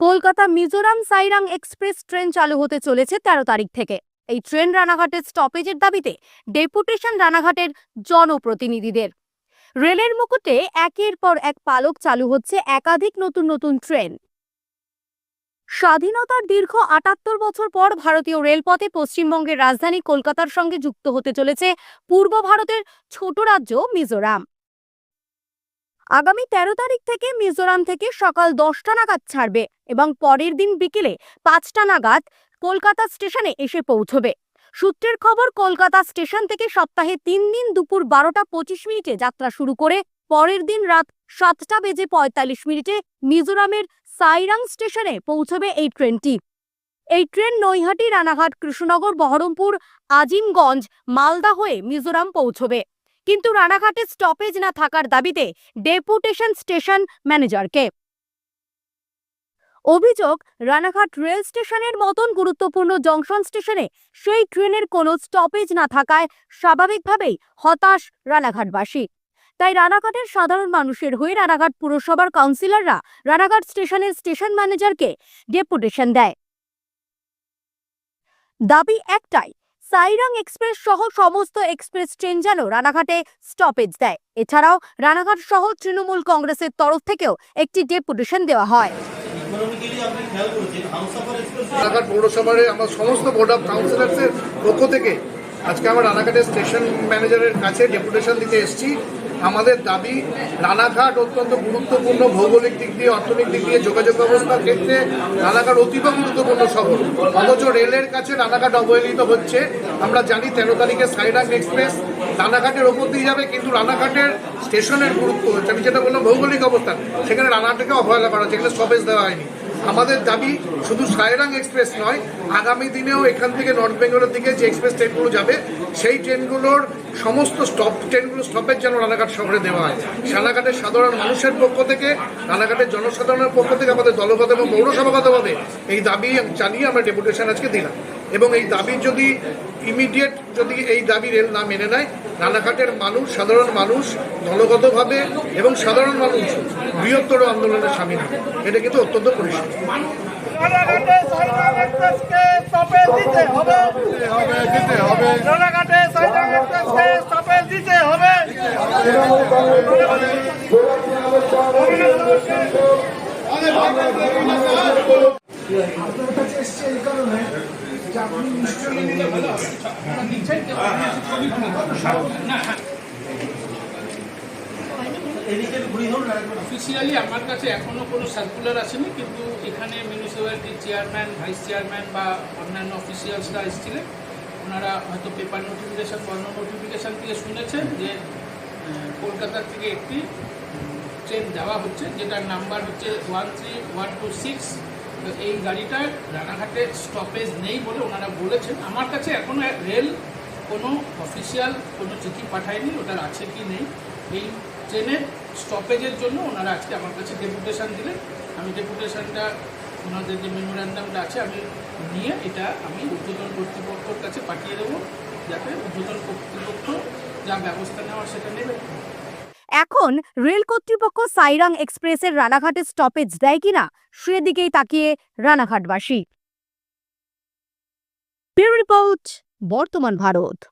Kolkata Mizoram Sairang express train চালু হতে চলেছে তেরো তারিখ থেকে। এই ট্রেন রানাঘাটের স্টপেজের দাবিতে ডেপুটেশন রানাঘাটের জনপ্রতিনিধিদের। রেলের মুকুটে একের পর এক পালক চালু হচ্ছে একাধিক নতুন নতুন ট্রেন। স্বাধীনতার দীর্ঘ আটাত্তর বছর পর ভারতীয় রেলপথে পশ্চিমবঙ্গের রাজধানী কলকাতার সঙ্গে যুক্ত হতে চলেছে পূর্ব ভারতের ছোট রাজ্য মিজোরাম। আগামী তেরো তারিখ থেকে মিজোরাম থেকে সকাল দশটা নাগাদ ছাড়বে এবং পরের দিন বিকেলে পাঁচটা নাগাদ কলকাতা স্টেশনে এসে পৌঁছবে। সূত্রের খবর, কলকাতা স্টেশন থেকে সপ্তাহে তিন দিন দুপুর বারোটা পঁচিশ মিনিটে যাত্রা শুরু করে পরের দিন রাত সাতটা বেজে পঁয়তাল্লিশ মিনিটে মিজোরামের সাইরাং স্টেশনে পৌঁছবে এই ট্রেনটি। এই ট্রেন নৈহাটি, রানাঘাট, কৃষ্ণনগর, বহরমপুর, আজিমগঞ্জ, মালদা হয়ে মিজোরাম পৌঁছবে। কিন্তু রানাঘাটে স্টপেজ না থাকার দাবিতে ডেপুটেশন স্টেশন ম্যানেজারকে অভিযোগ, রানাঘাট রেল স্টেশনের মতন গুরুত্বপূর্ণ জংশন স্টেশনে সেই ট্রেনের কোনো স্টপেজ না থাকায় স্বাভাবিকভাবেই হতাশ রানাঘাটবাসী। তাই রানাঘাটের সাধারণ মানুষের হয়ে রানাঘাট পুরসভার কাউন্সিলররা রানাঘাট স্টেশনের স্টেশন ম্যানেজারকে ডেপুটেশন দেয়। দাবি একটাই সাইরাং এক্সপ্রেস সহ সমস্ত এক্সপ্রেস ট্রেন যেন রানাঘাটে স্টপেজ দেয়। এছাড়াও রানাঘাট সহ তৃণমূল কংগ্রেসের তরফ থেকেও একটি ডেপুটেশন দেওয়া হয়। রানাঘাট পৌরসভারে আমার সমস্ত বোর্ড অফ কাউন্সিলার্সের পক্ষ থেকে আজকে আমার রানাঘাটের স্টেশন ম্যানেজারের কাছে ডেপুটেশন দিতে এসেছি। আমাদের দাবি, রানাঘাট অত্যন্ত গুরুত্বপূর্ণ ভৌগোলিক দিক দিয়ে, অর্থনৈতিক দিক দিয়ে যোগাযোগ ব্যবস্থার ক্ষেত্রে রানাঘাট অতীব গুরুত্বপূর্ণ শহর। অথচ রেলের কাছে রানাঘাট অবহেলিত হচ্ছে। আমরা জানি তেরো তারিখে সাইরাং এক্সপ্রেস রানাঘাটের ওপর দিয়ে যাবে, কিন্তু রানাঘাটের স্টেশনের গুরুত্ব হচ্ছে। আমি যেটা বললাম, ভৌগোলিক অবস্থান। সেখানে রানাঘাটকে অবহেলা করা হচ্ছে, এখানে স্টপেজ দেওয়া হয়নি। আমাদের দাবি শুধু সায়রাং এক্সপ্রেস নয়, আগামী দিনেও এখান থেকে নর্থ বেঙ্গলের দিকে যে এক্সপ্রেস ট্রেনগুলো যাবে, সেই ট্রেনগুলোর সমস্ত স্টপ ট্রেনগুলো স্টপের যেন রানাঘাট শহরে দেওয়া হয়। রানাঘাটের সাধারণ মানুষের পক্ষ থেকে, রানাঘাটের জনসাধারণের পক্ষ থেকে আমাদের দলগত এবং পৌরসভাগতভাবে এই দাবি জানিয়ে আমরা ডেপুটেশন আজকে দিলাম। এবং এই দাবি যদি ইমিডিয়েট যদি এই দাবি রেল না মেনে নেয় রানাঘাটের মানুষ সাধারণ মানুষ দলগতভাবে এবং সাধারণ মানুষ বৃহত্তর আন্দোলনে সামিল হবে। এটা কিন্তু অত্যন্ত পরিষ্কার। হবে। আপনার এসছে যে আপনি নিশ্চয়ই অফিসিয়ালি আমার কাছে এখনও কোনো সার্কুলার আসেনি কিন্তু এখানে মিউনিসিপ্যালিটির চেয়ারম্যান ভাইস চেয়ারম্যান বা অন্যান্য অফিসিয়ালসরা এসেছিলেন। ওনারা হয়তো পেপার নোটিফিকেশান বর্ণ নোটিফিকেশান থেকে শুনেছেন যে আহ, কলকাতা থেকে একটি ট্রেন দেওয়া হচ্ছে যেটার নাম্বার হচ্ছে one three one two six এই গাড়িটার রানাঘাটে স্টপেজ নেই বলে ওনারা বলেছেন। আমার কাছে এখনও রেল কোনো অফিসিয়াল কোনো চিঠি পাঠায়নি, ওটার আছে কি নেই। এই ট্রেনের স্টপেজের জন্য ওনারা আজকে আমার কাছে ডেপুটেশান দিলেন। আমি ডেপুটেশনটা ওনাদের যে মেমোরান্ডামটা আছে, আমি নিয়ে এটা আমি ঊর্ধ্বতন কর্তৃপক্ষর কাছে পাঠিয়ে দেবো, যাতে উদ্বোধন কর্তৃপক্ষ যা ব্যবস্থা নেওয়ার সেটা নেবে। এখন রেল কর্তৃপক্ষ সাইরাং এক্সপ্রেসের রানাঘাটে স্টপেজ দেয় কিনা, সেদিকেই তাকিয়ে রানাঘাটবাসী। রিপোর্ট, বর্তমান ভারত।